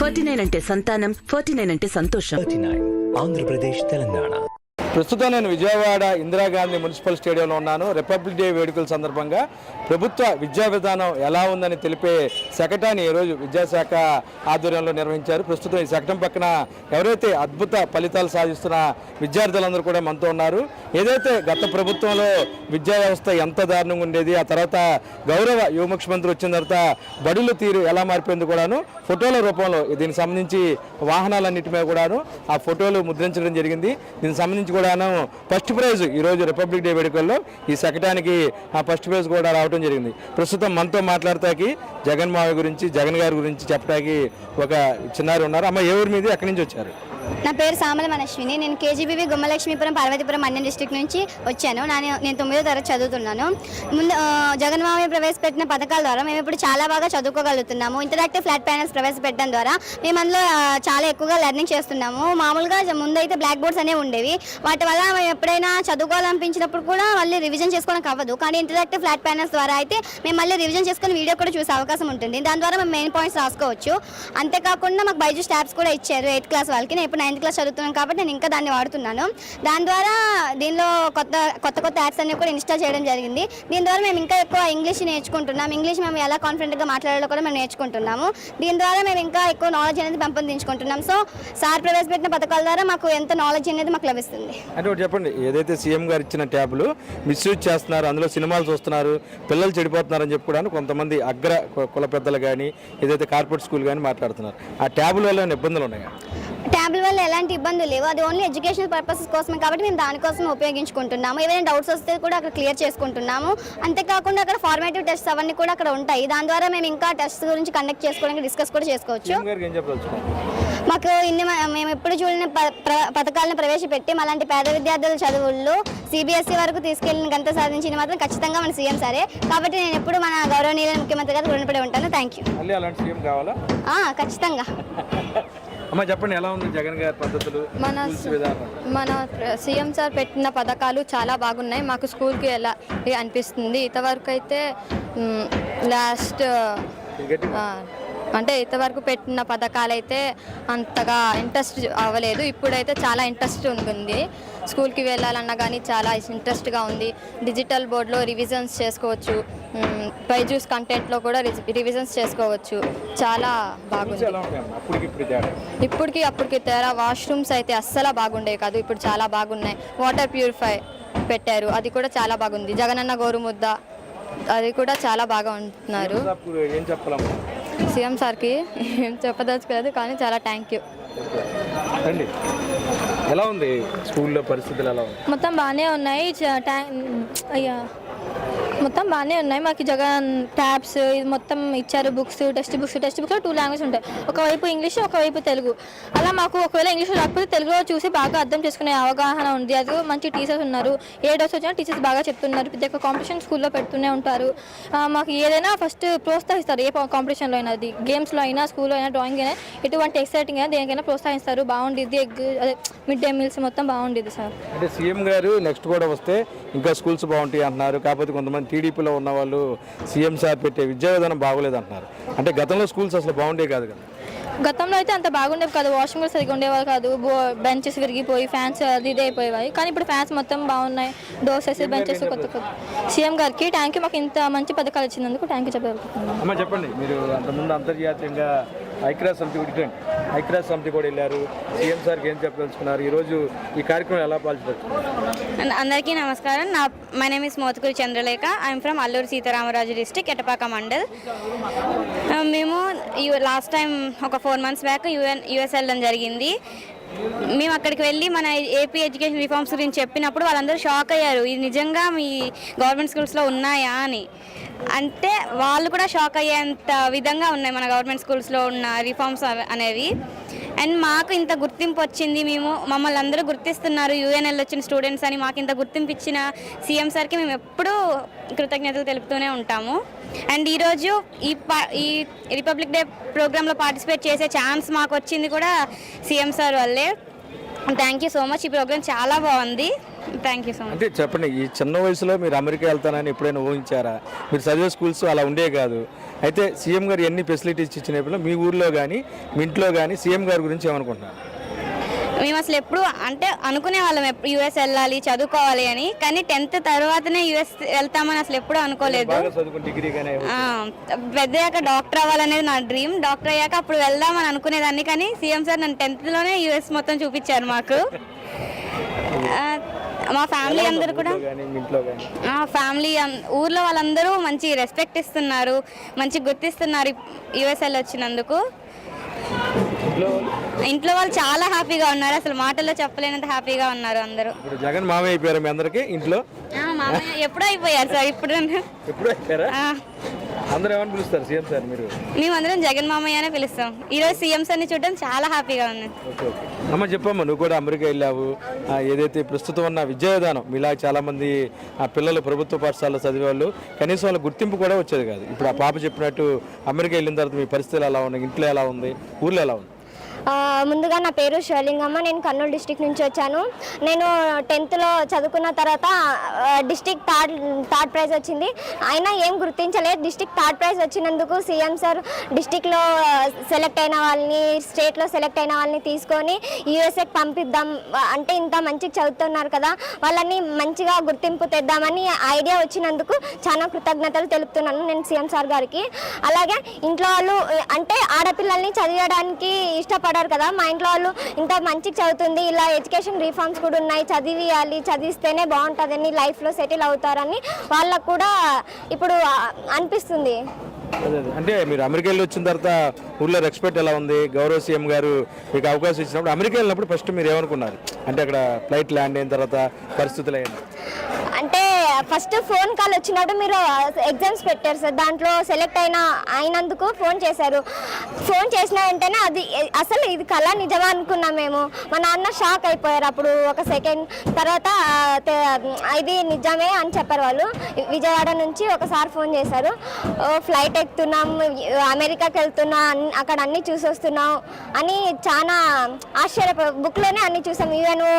Forty nine అంటే సంతానం forty nine అంటే సంతోషం ఆంధ్రప్రదేశ్ తెలంగాణ ప్రస్తుతం నేను విజయవాడ ఇందిరాగాంధీ మున్సిపల్ స్టేడియంలో ఉన్నాను రిపబ్లిక్ డే వేడుకల సందర్భంగా ప్రభుత్వ విద్యా విధానం ఎలా ఉందని తెలిపే శకటాన్ని ఈరోజు విద్యాశాఖ ఆధ్వర్యంలో నిర్వహించారు ప్రస్తుతం ఈ శకటం పక్కన ఎవరైతే అద్భుత ఫలితాలు సాధిస్తున్న విద్యార్థులందరూ కూడా మనతో ఉన్నారు ఏదైతే గత ప్రభుత్వంలో విద్యా వ్యవస్థ ఎంత దారుణంగా ఉండేది ఆ తర్వాత గౌరవ యువ ముఖ్యమంత్రి వచ్చిన తర్వాత బడుల తీరు ఎలా మారిపోయింది కూడాను ఫోటోల రూపంలో దీనికి సంబంధించి వాహనాలన్నింటి మీద కూడాను ఆ ఫోటోలు ముద్రించడం జరిగింది దీనికి సంబంధించి కూడా కూడాను ఫస్ట్ ప్రైజ్ ఈరోజు రిపబ్లిక్ డే వేడుకల్లో ఈ శకటానికి ఆ ఫస్ట్ ప్రైజ్ కూడా రావడం జరిగింది ప్రస్తుతం మనతో మాట్లాడటానికి జగన్ మావి గురించి జగన్ గారి గురించి చెప్పడానికి ఒక చిన్నారు ఉన్నారు అమ్మ ఏ మీద ఎక్కడి నుంచి వచ్చారు నా పేరు సామల మనశ్విని నేను కేజీబీవి గుమ్మలక్ష్మీపురం పార్వతీపురం మన్యం డిస్టిక్ నుంచి వచ్చాను నేను నేను తొమ్మిదో తరగతి చదువుతున్నాను ముందు జగన్ మామయ్య ప్రవేశపెట్టిన పథకాల ద్వారా మేము ఇప్పుడు చాలా బాగా చదువుకోగలుగుతున్నాము ఇంటరాక్టివ్ ఫ్లాట్ ప్యానల్స్ ప్రవేశపెట్టడం ద్వారా మేము అందులో చాలా ఎక్కువగా లెర్నింగ్ చేస్తున్నాము మామూలుగా ముందైతే బ్లాక్ బోర్డ్స్ అనేవి ఉండేవి వాటిని వాటి వల్ల మేము ఎప్పుడైనా చదువుకోవాలనిపించినప్పుడు కూడా మళ్ళీ రివిజన్ చేసుకోవడానికి అవ్వదు కానీ ఇంటరాక్టివ్ ఫ్లాట్ ప్యానల్స్ ద్వారా అయితే మేము మళ్ళీ రివిజన్ చేసుకుని వీడియో కూడా చూసే అవకాశం ఉంటుంది దాని ద్వారా మేము మెయిన్ పాయింట్స్ రాసుకోవచ్చు అంతేకాకుండా మాకు బైజూస్ స్టాప్స్ కూడా ఇచ్చారు ఎయిత్ క్లాస్ వాళ్ళకి నేను ఇప్పుడు నైన్త్ క్లాస్ చదువుతున్నాను కాబట్టి నేను ఇంకా దాన్ని వాడుతున్నాను దాని ద్వారా దీనిలో కొత్త కొత్త కొత్త యాప్స్ అన్ని కూడా ఇన్స్టాల్ చేయడం జరిగింది దీని ద్వారా మేము ఇంకా ఎక్కువ ఇంగ్లీష్ నేర్చుకుంటున్నాం ఇంగ్లీష్ మేము ఎలా కాన్ఫిడెంట్గా మాట్లాడాలో కూడా మేము నేర్చుకుంటున్నాము దీని ద్వారా మేము ఇంకా ఎక్కువ నాలెడ్జ్ అనేది పెంపొందించుకుంటున్నాం సో సార్ ప్రవేశపెట్టిన పథకాల ద్వారా మాకు ఎంత నాలెడ్జ్ అనేది మాకు లభిస్తుంది అంటే ఒకటి చెప్పండి ఏదైతే సీఎం గారు ఇచ్చిన ట్యాబ్లు మిస్యూజ్ చేస్తున్నారు అందులో సినిమాలు చూస్తున్నారు పిల్లలు చెడిపోతున్నారని చెప్పి కూడా కొంతమంది అగ్ర కుల పెద్దలు కానీ ఏదైతే కార్పొరేట్ స్కూల్ కానీ మాట్లాడుతున్నారు ఆ ట్యాబ్ల వల్ల ఇబ్బందులు ఉన్నాయా ట్యాబ్ల వల్ల ఎలాంటి ఇబ్బందులు లేవు అది ఓన్లీ ఎడ్యుకేషనల్ పర్పసెస్ కోసమే కాబట్టి మేము దానికోసం ఉపయోగించుకుంటున్నాము ఏదైనా డౌట్స్ వస్తే కూడా అక్కడ క్లియర్ చేసుకుంటున్నాము అంతేకాకుండా అక్కడ ఫార్మేటివ్ టెస్ట్ అవన్నీ కూడా అక్కడ ఉంటాయి దాని ద్వారా మేము ఇంకా టెస్ట్ గురించి కండక్ట్ చేసుకోవడానికి డిస్కస్ కూడా చేసుకోవచ్చు మాకు ఇన్ని మేము ఎప్పుడు చూడని పథకాలను ప్రవేశపెట్టి మాలాంటి పేద విద్యార్థుల చదువుల్లో సిబిఎస్ఈ వరకు తీసుకెళ్ళిన గంత సాధించిన మాత్రం ఖచ్చితంగా మన సీఎం సరే కాబట్టి నేను ఎప్పుడు మన గౌరవనీయ ముఖ్యమంత్రి గారు రుణపడి ఉంటాను థ్యాంక్ యూ ఖచ్చితంగా చెప్పండి ఎలా ఉంది జగన్ గారి పద్ధతులు మన మన సీఎం సార్ పెట్టిన పథకాలు చాలా బాగున్నాయి మాకు స్కూల్కి ఎలా అనిపిస్తుంది ఇంతవరకు అయితే లాస్ట్ అంటే ఇంతవరకు పెట్టిన పథకాలు అయితే అంతగా ఇంట్రెస్ట్ అవ్వలేదు ఇప్పుడైతే చాలా ఇంట్రెస్ట్ ఉంటుంది స్కూల్కి వెళ్ళాలన్నా కానీ చాలా ఇంట్రెస్ట్గా ఉంది డిజిటల్ బోర్డులో రివిజన్స్ చేసుకోవచ్చు బైజూస్ కంటెంట్లో కూడా రివిజన్స్ చేసుకోవచ్చు చాలా బాగుంది ఇప్పటికి అప్పటికి తేడా వాష్రూమ్స్ అయితే అస్సలు బాగుండేవి కాదు ఇప్పుడు చాలా బాగున్నాయి వాటర్ ప్యూరిఫై పెట్టారు అది కూడా చాలా బాగుంది జగనన్న గోరుముద్ద అది కూడా చాలా బాగా ఉంటున్నారు సీఎం సార్కి ఏం చెప్పదలుచుకోలేదు కానీ చాలా థ్యాంక్ యూ ఎలా ఉంది స్కూల్లో పరిస్థితులు ఎలా మొత్తం బాగానే ఉన్నాయి అయ్యా మొత్తం బాగానే ఉన్నాయి మాకు జగన్ ట్యాబ్స్ ఇది మొత్తం ఇచ్చారు books text books text books two language ఉంటాయి ఒకవైపు ఇంగ్లీష్ ఒకవైపు తెలుగు అలా మాకు ఒకవేళ ఇంగ్లీష్ రాకపోతే తెలుగులో చూసి బాగా అర్థం చేసుకునే అవగాహన ఉంది అది మంచి టీచర్స్ ఉన్నారు ఏ డౌట్స్ వచ్చినా టీచర్స్ బాగా చెప్తున్నారు ప్రతి ఒక్క కాంపిటీషన్ స్కూల్లో పెడుతూనే ఉంటారు మాకు ఏదైనా ఫస్ట్ ప్రోత్సహిస్తారు ఏ కాంపిటీషన్లో అయినా అది గేమ్స్లో అయినా స్కూల్లో అయినా డ్రాయింగ్ అయినా ఎటువంటి ఎక్సైటింగ్ అయినా దేనికైనా ప్రోత్సహిస్తారు బాగుండేది ఎగ్ మిడ్ డే మీల్స్ మొత్తం బాగుండేది సార్ అంటే సీఎం గారు నెక్స్ట్ కూడా వస్తే ఇంకా స్కూల్స్ బాగుంటాయి అంటున్నారు కాకపోతే కొంతమంది టీడీపీలో ఉన్న వాళ్ళు సీఎం సార్ పెట్టే విద్యా విధానం బాగోలేదు అంటున్నారు అంటే గతంలో స్కూల్స్ అసలు బాగుండే కాదు కదా గతంలో అయితే అంత బాగుండేవి కాదు వాషింగ్ కూడా సరిగ్గా ఉండేవారు కాదు బెంచెస్ విరిగిపోయి ఫ్యాన్స్ అది ఇది అయిపోయేవాయి కానీ ఇప్పుడు ఫ్యాన్స్ మొత్తం బాగున్నాయి డోసెస్ బెంచెస్ కొత్త కొత్త సీఎం గారికి ట్యాంక్ యూ మాకు ఇంత మంచి పథకాలు ఇచ్చినందుకు ట్యాంక్ యూ చెప్పాలి చెప్పండి మీరు అంతకుముందు అంతర్జాతీయంగా ఐక్యరాజ్య సమితి డిఫరెంట్ ఐక్యరాజ్య సమితి కూడా వెళ్ళారు సీఎం సార్కి ఏం చెప్పదలుచుకున్నారు ఈరోజు ఈ కార్యక్రమం ఎలా పాల్చుకోవచ్చు అందరికీ నమస్కారం నా my name is Mothakuri Chandralekha I'm from Alluri Sitaramaraju district Etapaka mandal మేము లాస్ట్ టైం ఒక four months back UN US వెళ్ళడం జరిగింది మేము అక్కడికి వెళ్ళి మన ఏపీ ఎడ్యుకేషన్ రిఫార్మ్స్ గురించి చెప్పినప్పుడు వాళ్ళందరూ షాక్ అయ్యారు ఇది నిజంగా మీ గవర్నమెంట్ స్కూల్స్లో ఉన్నాయా అని అంటే వాళ్ళు కూడా షాక్ అయ్యేంత విధంగా ఉన్నాయి మన గవర్నమెంట్ స్కూల్స్లో ఉన్న రిఫార్మ్స్ అనేవి అండ్ మాకు ఇంత గుర్తింపు వచ్చింది మేము మమ్మల్ని అందరూ గుర్తిస్తున్నారు యూఎన్ఎల్ వచ్చిన స్టూడెంట్స్ అని మాకు ఇంత గుర్తింపు ఇచ్చిన సీఎం సార్కి మేము ఎప్పుడూ కృతజ్ఞతలు తెలుపుతూనే ఉంటాము అండ్ ఈరోజు ఈ పా ఈ రిపబ్లిక్ డే ప్రోగ్రాంలో పార్టిసిపేట్ చేసే ఛాన్స్ మాకు వచ్చింది కూడా సీఎం సార్ వల్లే థ్యాంక్ యూ సో మచ్ ఈ ప్రోగ్రామ్ చాలా బాగుంది థ్యాంక్ యూ సో మచ్ అంటే చెప్పండి ఈ చిన్న వయసులో మీరు అమెరికా వెళ్తానని ఎప్పుడైనా ఊహించారా మీరు చదివే స్కూల్స్ అలా ఉండే కాదు అయితే సీఎం గారు ఎన్ని ఫెసిలిటీస్ ఇచ్చినప్పుడు మీ ఊర్లో కానీ మీ ఇంట్లో కానీ సీఎం గారి గురించి ఏమనుకుంటున్నారు మేము అసలు ఎప్పుడు అంటే అనుకునే వాళ్ళం యూఎస్ వెళ్ళాలి చదువుకోవాలి అని కానీ టెన్త్ తర్వాతనే యూఎస్ వెళ్తామని అసలు ఎప్పుడు అనుకోలేదు పెద్దయ్యాక డాక్టర్ అవ్వాలనేది నా డ్రీమ్ డాక్టర్ అయ్యాక అప్పుడు వెళ్దామని అనుకునేదాన్ని కానీ సీఎం సార్ నన్ను టెన్త్లోనే యూఎస్ మొత్తం చూపించారు మాకు మా ఫ్యామిలీ అందరూ కూడా మా ఫ్యామిలీ ఊర్లో వాళ్ళందరూ మంచి రెస్పెక్ట్ ఇస్తున్నారు మంచి గుర్తిస్తున్నారు యుఎస్ఎల్ వచ్చినందుకు ఇంట్లో వాళ్ళు చాలా హ్యాపీగా ఉన్నారు అసలు మాటల్లో చెప్పలేనంత హ్యాపీగా ఉన్నారు అందరూ జగన్ మామయ్య అయిపోయారు మీ అందరికి ఇంట్లో మామయ్య ఎప్పుడో అయిపోయారు సార్ ఇప్పుడు అయిపోయారా అందరూ పిలుస్తారు సీఎం సార్ మీరు జగన్ సీఎం చాలా హ్యాపీగా ఉంది అమ్మ నువ్వు కూడా అమెరికా ఏదైతే ప్రస్తుతం ఉన్న విద్యా విధానం మీలా చాలామంది ఆ పిల్లలు ప్రభుత్వ పాఠశాలలో చదివేవాళ్ళు కనీసం వాళ్ళ గుర్తింపు కూడా వచ్చేది కాదు ఇప్పుడు ఆ పాప చెప్పినట్టు అమెరికా వెళ్ళిన తర్వాత మీ పరిస్థితులు ఎలా ఉన్నాయి ఇంట్లో ఎలా ఉంది ఊర్లో ఎలా ఉంది ముందుగా నా పేరు శివలింగమ్మ నేను కర్నూలు డిస్టిక్ నుంచి వచ్చాను నేను టెన్త్లో చదువుకున్న తర్వాత డిస్టిక్ థర్డ్ థర్డ్ ప్రైజ్ వచ్చింది అయినా ఏం గుర్తించలేదు డిస్టిక్ థర్డ్ ప్రైజ్ వచ్చినందుకు సీఎం సార్ డిస్టిక్లో సెలెక్ట్ అయిన వాళ్ళని స్టేట్లో సెలెక్ట్ అయిన వాళ్ళని తీసుకొని యూఎస్ఏకి పంపిద్దాం అంటే ఇంత మంచిగా చదువుతున్నారు కదా వాళ్ళని మంచిగా గుర్తింపు తెద్దామని ఐడియా వచ్చినందుకు చాలా కృతజ్ఞతలు తెలుపుతున్నాను నేను సీఎం సార్ గారికి అలాగే ఇంట్లో వాళ్ళు అంటే ఆడపిల్లల్ని చదివడానికి ఇష్టపడ అంటారు కదా మా ఇంట్లో వాళ్ళు ఇంత మంచిగా చదువుతుంది ఇలా ఎడ్యుకేషన్ రిఫార్మ్స్ కూడా ఉన్నాయి చదివియాలి చదివిస్తేనే బాగుంటుందని లైఫ్లో సెటిల్ అవుతారని వాళ్ళకు కూడా ఇప్పుడు అనిపిస్తుంది అంటే మీరు అమెరికా వెళ్ళి వచ్చిన తర్వాత ఊళ్ళో రెస్పెక్ట్ ఎలా ఉంది గౌరవ సీఎం గారు మీకు అవకాశం ఇచ్చినప్పుడు అమెరికా వెళ్ళినప్పుడు ఫస్ట్ మీరు ఏమనుకున్నారు అంటే అక్కడ ఫ్లైట్ ల్యాండ్ అయిన తర్వాత పరిస్థితులు అయ్యింది ఫస్ట్ ఫోన్ కాల్ వచ్చినప్పుడు మీరు ఎగ్జామ్స్ పెట్టారు సార్ దాంట్లో సెలెక్ట్ అయిన అయినందుకు ఫోన్ చేశారు ఫోన్ చేసిన వెంటనే అది అసలు ఇది కళ నిజమా అనుకున్నాం మేము మా నాన్న షాక్ అయిపోయారు అప్పుడు ఒక సెకండ్ తర్వాత ఇది నిజమే అని చెప్పారు వాళ్ళు విజయవాడ నుంచి ఒకసారి ఫోన్ చేశారు ఫ్లైట్ ఎక్కుతున్నాం అమెరికాకి వెళ్తున్నా అక్కడ అన్ని చూసి వస్తున్నాం అని చాలా ఆశ్చర్య బుక్లోనే అన్ని చూసాం యుఎన్ఓ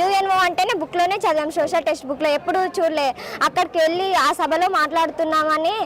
యుఎన్ఓ అంటేనే బుక్లోనే చదివాం సోషల్ టెక్స్ట్ బుక్లో ఎప్పుడు చూ చూడలే అక్కడికి వెళ్ళి ఆ సభలో మాట్లాడుతున్నామని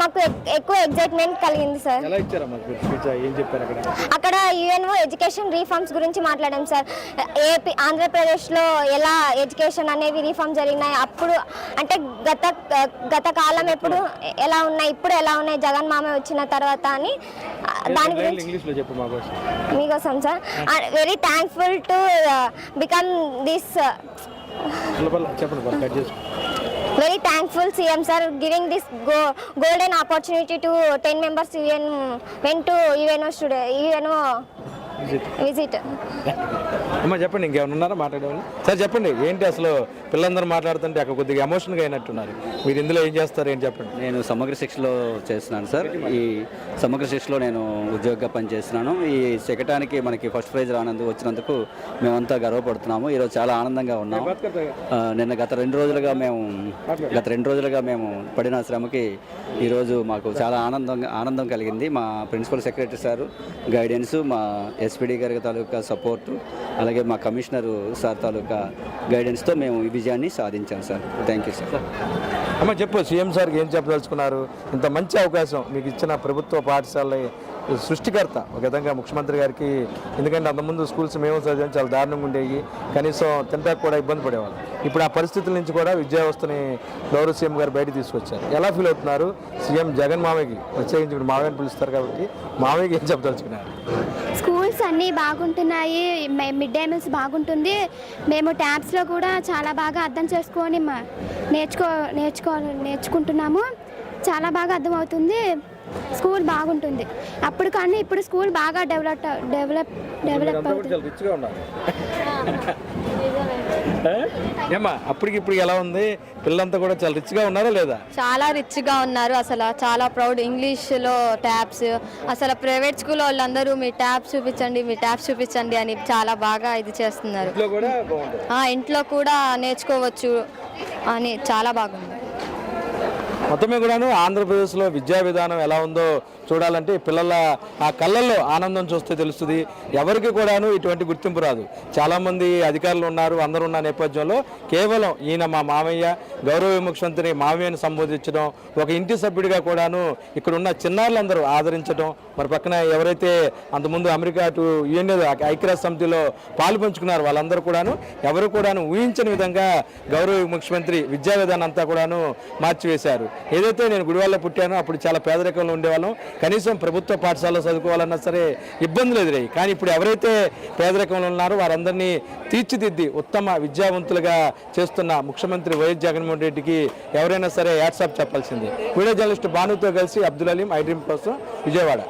మాకు ఎక్కువ ఎగ్జైట్మెంట్ కలిగింది సార్ అక్కడ యుఎన్ఓ ఎడ్యుకేషన్ రీఫార్మ్స్ గురించి మాట్లాడాం సార్ ఏపీ ఆంధ్రప్రదేశ్లో ఎలా ఎడ్యుకేషన్ అనేవి రీఫార్మ్ జరిగినాయి అప్పుడు అంటే గత గత కాలం ఎప్పుడు ఎలా ఉన్నాయి ఇప్పుడు ఎలా ఉన్నాయి జగన్ మామ వచ్చిన తర్వాత అని దాని గురించి మీకోసం sir very thankful to become this Very thankful CM sir giving this golden opportunity to 10 members UN went to UNO today. అమ్మ చెప్పండి ఇంకేమైనా ఉన్నారా మాట్లాడేవాళ్ళు సార్ చెప్పండి ఏంటి అసలు పిల్లలందరూ మాట్లాడుతుంటే అక్కడ కొద్దిగా ఎమోషన్గా అయినట్టున్నారు మీరు ఇందులో ఏం చేస్తారు ఏం చెప్పండి నేను సమగ్ర శిక్షలో చేస్తున్నాను సార్ ఈ సమగ్ర శిక్షలో నేను ఉద్యోగంగా పనిచేస్తున్నాను ఈ శకటానికి మనకి ఫస్ట్ ప్రైజ్ రానందుకు వచ్చినందుకు మేమంతా గర్వపడుతున్నాము ఈరోజు చాలా ఆనందంగా ఉన్నాము నిన్న గత రెండు రోజులుగా మేము గత రెండు రోజులుగా మేము పడిన శ్రమకి ఈరోజు మాకు చాలా ఆనందంగా ఆనందం కలిగింది మా ప్రిన్సిపల్ సెక్రటరీ సారు గైడెన్స్ మా ఎస్ ఎస్పీడీ గారి తాలూకా సపోర్టు అలాగే మా కమిషనరు సార్ తాలూకా గైడెన్స్తో మేము ఈ విజయాన్ని సాధించాం సార్ థ్యాంక్ యూ సార్ అమ్మ చెప్పు సీఎం సార్కి ఏం చెప్పదలుచుకున్నారు ఇంత మంచి అవకాశం మీకు ఇచ్చిన ప్రభుత్వ పాఠశాల సృష్టికర్త ఒక విధంగా ముఖ్యమంత్రి గారికి ఎందుకంటే అంతకుముందు స్కూల్స్ మేము సజ్జం చాలా దారుణంగా ఉండేవి కనీసం తినడానికి కూడా ఇబ్బంది పడేవాళ్ళు ఇప్పుడు ఆ పరిస్థితుల నుంచి కూడా విద్యావ్యవస్థని గౌరవ సీఎం గారు బయట తీసుకొచ్చారు ఎలా ఫీల్ అవుతున్నారు సీఎం జగన్ మామయ్యకి ప్రత్యేకించి ఇప్పుడు మామయ్యని పిలుస్తారు కాబట్టి మామయ్యకి ఏం చెప్పదలుచుకున్నారు స్కూల్స్ అన్నీ బాగుంటున్నాయి మిడ్ డే మీల్స్ బాగుంటుంది మేము ట్యాబ్స్లో కూడా చాలా బాగా అర్థం చేసుకొని నేర్చుకో నేర్చుకో నేర్చుకుంటున్నాము చాలా బాగా అర్థమవుతుంది స్కూల్ బాగుంటుంది అప్పుడు కానీ ఇప్పుడు స్కూల్ బాగా డెవలప్ డెవలప్ డెవలప్ అప్పటికి ఇప్పుడు ఎలా ఉంది పిల్లలంతా కూడా చాలా రిచ్గా ఉన్నారా లేదా చాలా రిచ్గా ఉన్నారు అసలు చాలా ప్రౌడ్ లో ట్యాబ్స్ అసలు ప్రైవేట్ స్కూల్ వాళ్ళందరూ మీ ట్యాబ్స్ చూపించండి మీ ట్యాబ్స్ చూపించండి అని చాలా బాగా ఇది చేస్తున్నారు ఇంట్లో కూడా నేర్చుకోవచ్చు అని చాలా బాగుంది మొత్తమే కూడాను ఆంధ్రప్రదేశ్లో విద్యా విధానం ఎలా ఉందో చూడాలంటే పిల్లల ఆ కళ్ళల్లో ఆనందం చూస్తే తెలుస్తుంది ఎవరికి కూడాను ఇటువంటి గుర్తింపు రాదు చాలామంది అధికారులు ఉన్నారు అందరూ ఉన్న నేపథ్యంలో కేవలం ఈయన మా మామయ్య గౌరవ విముఖ్యమంత్రి మామయ్యను సంబోధించడం ఒక ఇంటి సభ్యుడిగా కూడాను ఇక్కడ ఉన్న చిన్నారులందరూ ఆదరించడం మరి పక్కన ఎవరైతే అంతకుముందు అమెరికా అటు యూఎన్ఏ ఐక్యరాజ్య సమితిలో పాలు పంచుకున్నారు వాళ్ళందరూ కూడాను ఎవరు కూడాను ఊహించని విధంగా గౌరవ ముఖ్యమంత్రి విద్యా విధానం అంతా కూడాను మార్చివేశారు ఏదైతే నేను గుడివాళ్ళలో పుట్టానో అప్పుడు చాలా పేదరికంలో ఉండేవాళ్ళం కనీసం ప్రభుత్వ పాఠశాలలో చదువుకోవాలన్నా సరే ఇబ్బందులు ఎదురయ్యి కానీ ఇప్పుడు ఎవరైతే పేదరికంలో ఉన్నారో వారందరినీ తీర్చిదిద్ది ఉత్తమ విద్యావంతులుగా చేస్తున్న ముఖ్యమంత్రి వైఎస్ జగన్మోహన్ రెడ్డికి ఎవరైనా సరే యాట్సాప్ చెప్పాల్సింది వీడియో జర్నలిస్ట్ భానుతో కలిసి అబ్దుల్ అలీం ఐ డ్రీమ్ కోసం విజయవాడ